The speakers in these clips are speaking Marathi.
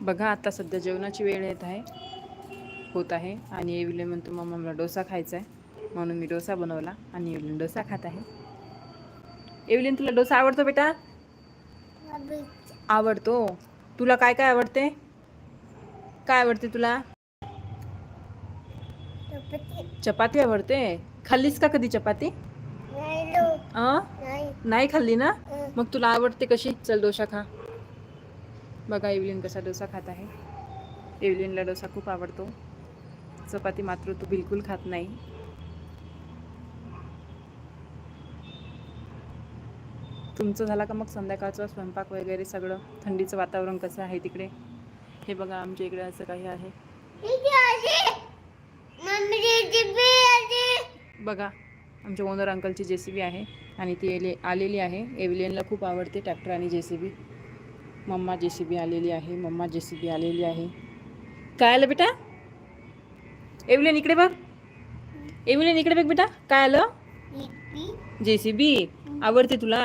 बघा आता सध्या जेवणाची वेळ येत आहे होत आहे. आणि एविले म्हणतो मम्मा मला डोसा खायचा आहे म्हणून मी डोसा बनवला आणि एविलिन डोसा खात आहे. एविलिन तुला डोसा आवडतो बेटा? आवडतो. तुला काय काय आवडते? काय आवडते तुला? चपाती आवडते? खाल्लीस का कधी चपाती? अं? नाही. खाल्ली ना? मग तुला आवडते कशी? चल डोसा खा. बघा एव्हलिन कसा डोसा खात आहे. एव्हलिनला डोसा खूप आवडतो. चपाती मात्र तो बिलकुल खात नाही. तुमचं झाला का मग संध्याकाळचा स्वयंपाक वगैरे सगळं? थंडीचं वातावरण कसं आहे तिकडे? हे बघा आमच्या इकडे असं काही आहे. बघा आमच्या ओनर अंकलची जे सी बी आहे आणि ती येले आलेली आहे. एव्हिलियनला खूप आवडते ट्रॅक्टर आणि जे सी बी मम्मा जे सी बी आलेली आहे मम्मा जे सी बी आलेली आहे. काय आलं बेटा? एव्हिलियन इकडे बघ. एव्हिलियन इकडे बघ बेटा. काय आलं? जे सी बी आवडते तुला?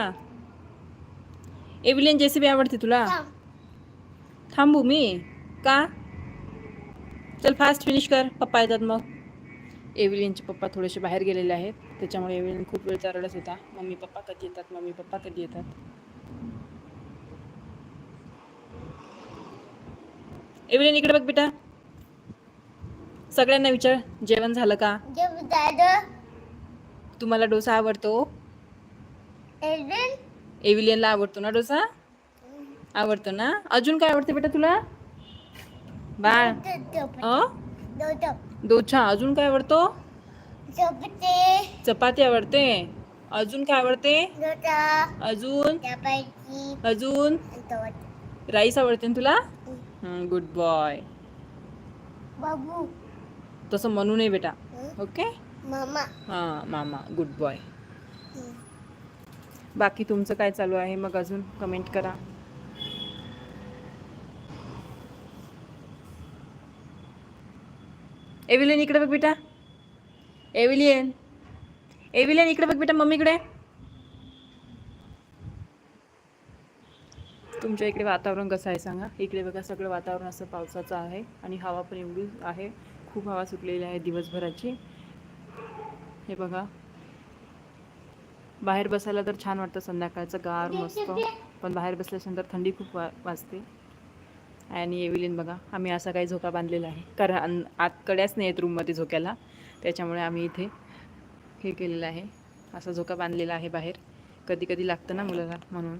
एव्हिलियन जे सी बी आवडते तुला? थांबू मी. का? चल फास्ट फिनिश कर. पप्पा येतात मग. एव्हिलियनचे पप्पा थोडेसे बाहेर गेलेले आहेत. त्याच्यामुळे एव्हिलियन खूप वेळचा रडत होता. मम्मी पप्पा कधी येतात? मम्मी पप्पा कधी येतात? एव्हिलियन इकडे बघ बेटा. सगळ्यांना विचार. जेवण झालं का? तुम्हाला डोसा आवडतो? एव्हिलियनला आवडतो ना डोसा? आवडतो ना? अजून काय आवडते बेटा तुला? बाळ. डोसा अजून काय आवडतो? चपाती. आवडते. अजून काय आवडते? अजून? अजून? राईस आवडते ना तुला? गुड बॉय बाबू. तसं म्हणू नये बेटा. ओके? मामा. हां मामा. गुड बॉय बाकी तुमचं काय चालू आहे? मग अजून कमेंट करा. एव्हिलियन इकडे बघ बेटा. एव्हिलियन एव्हिलियन इकडे बघ बेटा मम्मीकडे तुमच्या इकडे वातावरण कसं आहे सांगा? इकडे बघा सगळं वातावरण असं पावसाचं आहे आणि हवा पण एवढी आहे. खूप हवा सुटलेली आहे दिवसभराची. हे बघा. बाहेर बसायला तर छान वाटतं संध्याकाळचं गार मस्त. पण बाहेर बसल्याच्यानंतर थंडी खूप वा वाजते. आणि एव्हिलिन बघा आम्ही असा काही झोका बांधलेला आहे. कारण आत कड्याच नाही आहेत रूममध्ये झोक्याला. त्याच्यामुळे आम्ही इथे हे केलेलं आहे. असा झोका बांधलेला आहे बाहेर. कधी कधी लागतं ना मुलाला म्हणून.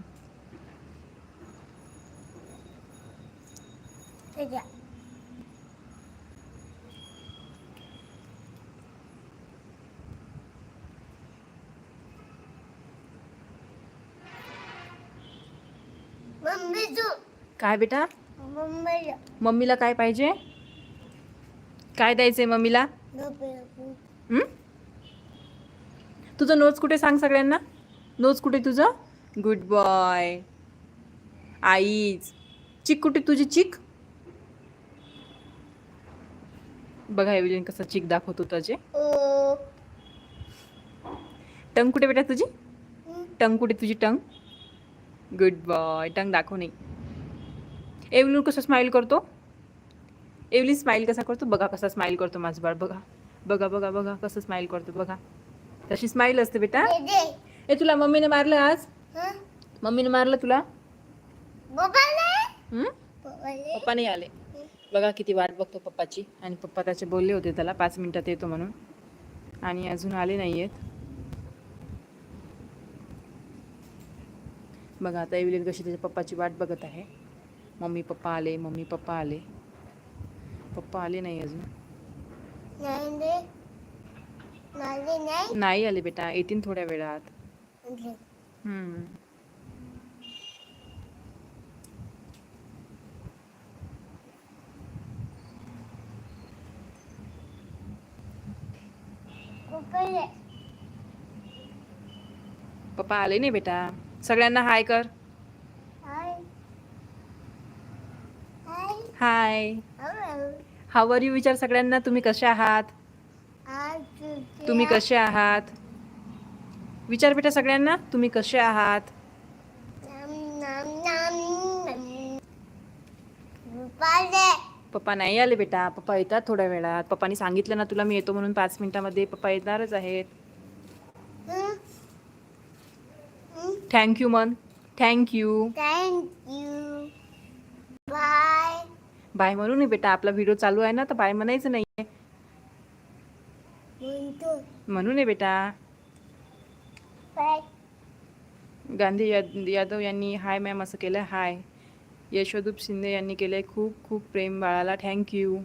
काय बेटा? मम्मी मम्मीला काय पाहिजे? काय द्यायचंय मम्मीला? हं? तुझं नोट्स कुठे सांग सगळ्यांना? नोट्स कुठे तुझं? Good boy eyes. चिक कुठे तुझी चिक? बघा एव्हिलियन कसं चिक दाखवतो त्याचे ओ. टंग कुठे बेटा तुझी? टंग कुठे तुझी टंग? गुड बॉय टंग दाखव नाही एव्हलिन कसं स्माईल करतो? एव्हलिन स्माईल कसा करतो? बघा कसा स्माईल करतो माझं बाळ बघा. बघा बघा बघा कसं स्माईल करतो बघा. तशी स्माईल असते बेटा. ए तुला मम्मीने मारलं आज? मम्मीने मारलं तुला? पप्पा नाही आले. बघा किती वाट बघतो पप्पाची. आणि पप्पा त्याचे बोलले होते त्याला पाच मिनिटात येतो म्हणून. आणि अजून आले नाही आहेत बघा आता एव्हिलिन कशी त्याच्या पप्पाची वाट बघत आहे. मम्मी पप्पा आले मम्मी पप्पा आले. पप्पा आले नाही अजून. नाही आले बेटा येतील थोड्या वेळात. हम्म. पप्पा आले नाही बेटा. सगळ्यांना हाय कर हाय हाय हावर यू विचार सगळ्यांना. तुम्ही कसे आहात? तुम्ही कसे आहात? विचार बेटा सगळ्यांना. तुम्ही कसे आहात? पप्पा नाही आले बेटा. पप्पा येतात थोड्या वेळात. पप्पानी सांगितलं ना तुला मी येतो म्हणून पाच मिनिटामध्ये पप्पा येणारच आहेत? थँक्यू मन थँक्यू Thank you. बाय म्हणू नये बेटा आपला व्हिडिओ चालू आहे ना तर बाय म्हणायचं नाही म्हणू नये बेटा. गांधी याद यादव यांनी हाय मॅम असं केलं हाय. यशोदूप शिंदे यांनी केलंय खूप खूप प्रेम बाळाला थँक्यू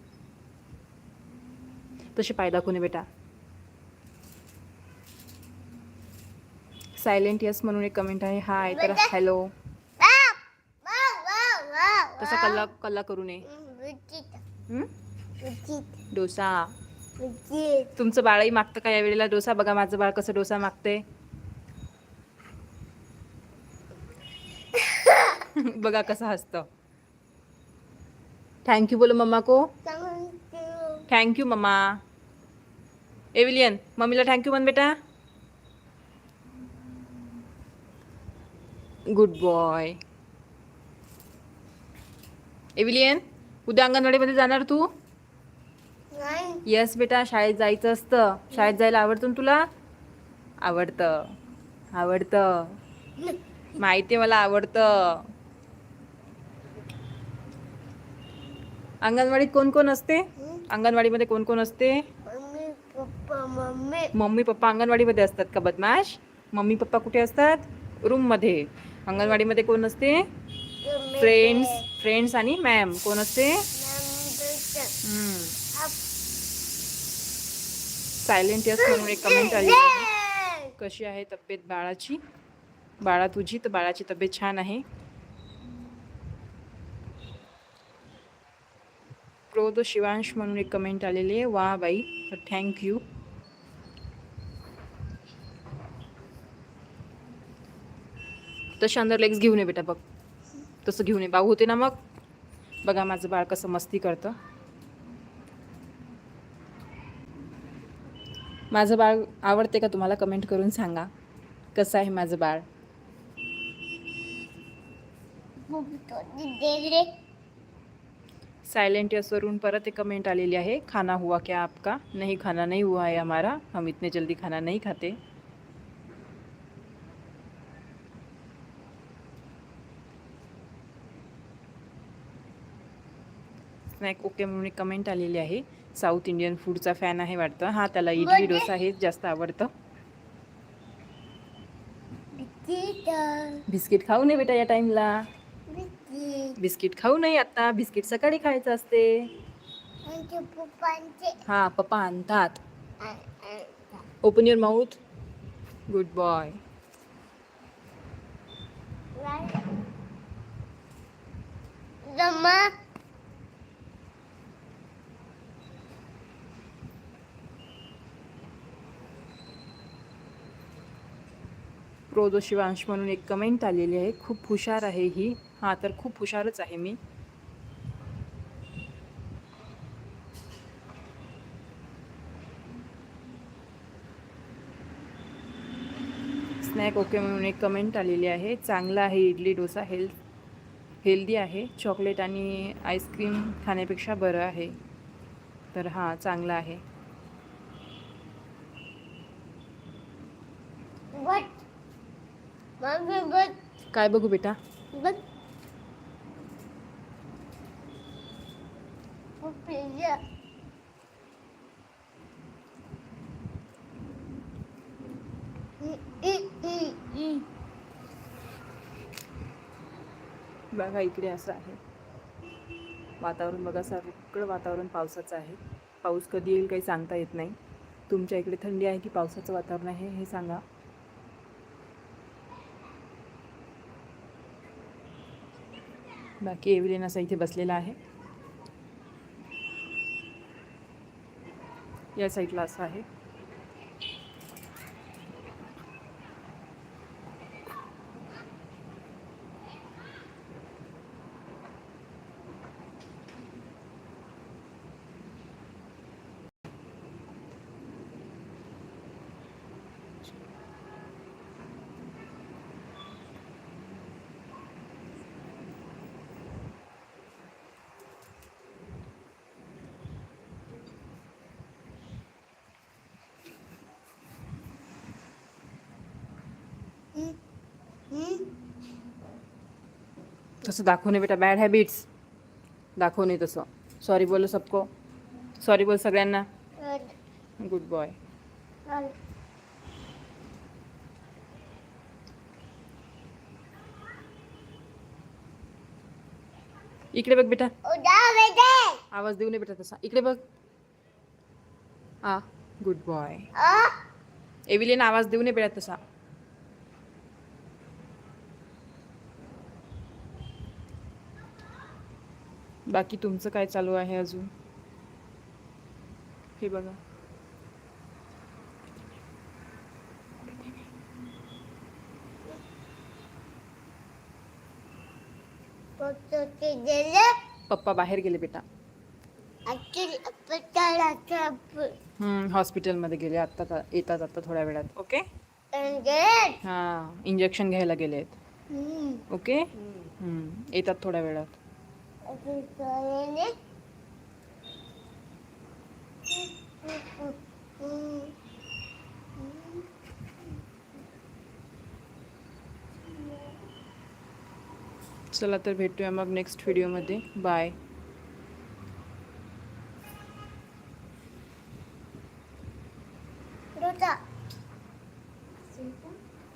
तसे पाय दाखवून ये बेटा. सायलेंट यस म्हणून एक कमेंट आहे. हाय तर हॅलो तसा कल्ला कल्ला करू नये. डोसा. तुमचं बाळही मागतं का यावेळेला डोसा? बघा माझं बाळ कसं डोसा मागते. बघा कसं हसतं. थँक्यू बोलो मम्मा को. थँक्यू मम्मा. एविलियन मम्मीला थँक्यू म्हण बेटा. गुड बॉय एविलियन उद्या अंगणवाडीमध्ये जाणार तू? नाही. येस बेटा शाळेत जायचं असतं. शाळेत जायला आवडतं ना तुला? आवडतं. आवडतं. माहिती मला आवडतं. अंगणवाडीत कोण कोण असते? अंगणवाडीमध्ये कोण कोण असते? Mummy papa mummy. Mummy papa अंगणवाडीमध्ये असतात का बदमाश? मम्मी पप्पा कुठे असतात? रूममध्ये. अंगणवाडीमध्ये कोण असते? फ्रेंड्स फ्रेंड्स आणि मॅम कोण असते? सायलेंट यस म्हणून एक कमेंट आली. कशी आहे तब्येत बाळाची? बाळा तुझी तर बाळाची तब्येत छान आहे. क्रोध शिवांश म्हणून एक कमेंट आलेली आहे. वा बाई तर थँक्यू तसे अंदर लेग्स घेऊन ये बेटा बघ. तसं घेऊन ये. बाऊ होते ना मग? बघा माझं बाळ कसं मस्ती करतं. माझं बाळ आवडते का तुम्हाला कमेंट करून सांगा. कसं आहे माझं बाळ? साइलेंट वरून परत एक कमेंट आलेली आहे. खाना हुआ क्या आपका? नहीं खाना नहीं हुआ है हमारा. हम इतने जल्दी खाना नहीं खाते. स्नॅक ओके म्हणून एक कमेंट आलेली आहे. साऊथ इंडियन फूडचा फॅन आहे वाटतं. हा त्याला इडली डोसा हेच जास्त आवडतं. बिस्किट. खाऊ नये बेटा या टाइमला बिस्किट. खाऊ नये आता. बिस्किट सकाळी खायचं असते. पप्पांचे. हा पप्पा आणतात. Open your mouth good boy जमा. क्रोधो शिवांश म्हणून एक कमेंट आलेली आहे. खूप हुशार आहे ही. हां तर खूप हुशारच आहे मी. स्नॅक ओके म्हणून एक कमेंट आलेली आहे. चांगला आहे इडली डोसा. हेल्थ हेल्दी आहे. चॉकलेट आणि आईस्क्रीम खाण्यापेक्षा बरं आहे. तर हां चांगला आहे. बट काय बघू बेटा? बघा इकडे असं आहे. वातावरण बघा सगळं वातावरण पावसाचं आहे. पाऊस कधी येईल काही सांगता येत नाही. तुमच्या इकडे थंडी आहे की पावसाचं वातावरण आहे हे सांगा. बाकी एव्हिलिन असा इथे बसलेला आहे. या साईडला असं आहे. तसं दाखवणे बेटा बॅड हॅबिट्स दाखवणे तसं. सॉरी बोलो सबको. सॉरी बोल सगळ्यांना. गुड बॉय इकडे बघ बेटा. आवाज़ देऊ नये बेटा तसा. इकडे बघ. आ गुड बॉय आ? एव्हिलियन आवाज़ देऊ नये बेटा तसा. बाकी तुमचं काय चालू आहे अजून? हे बघा. पप्पा बाहेर गेले बेटा. अखिल पटाला ट्रप हम्म, हॉस्पिटलमध्ये गेले. आत्ता येतात आता थोड्या वेळात. ओके? हां इंजेक्शन घ्यायला गेले आहेत ओके? हम्म, येतात थोड्या वेळात. चला तर भेटूया मग नेक्स्ट व्हिडिओमध्ये बाय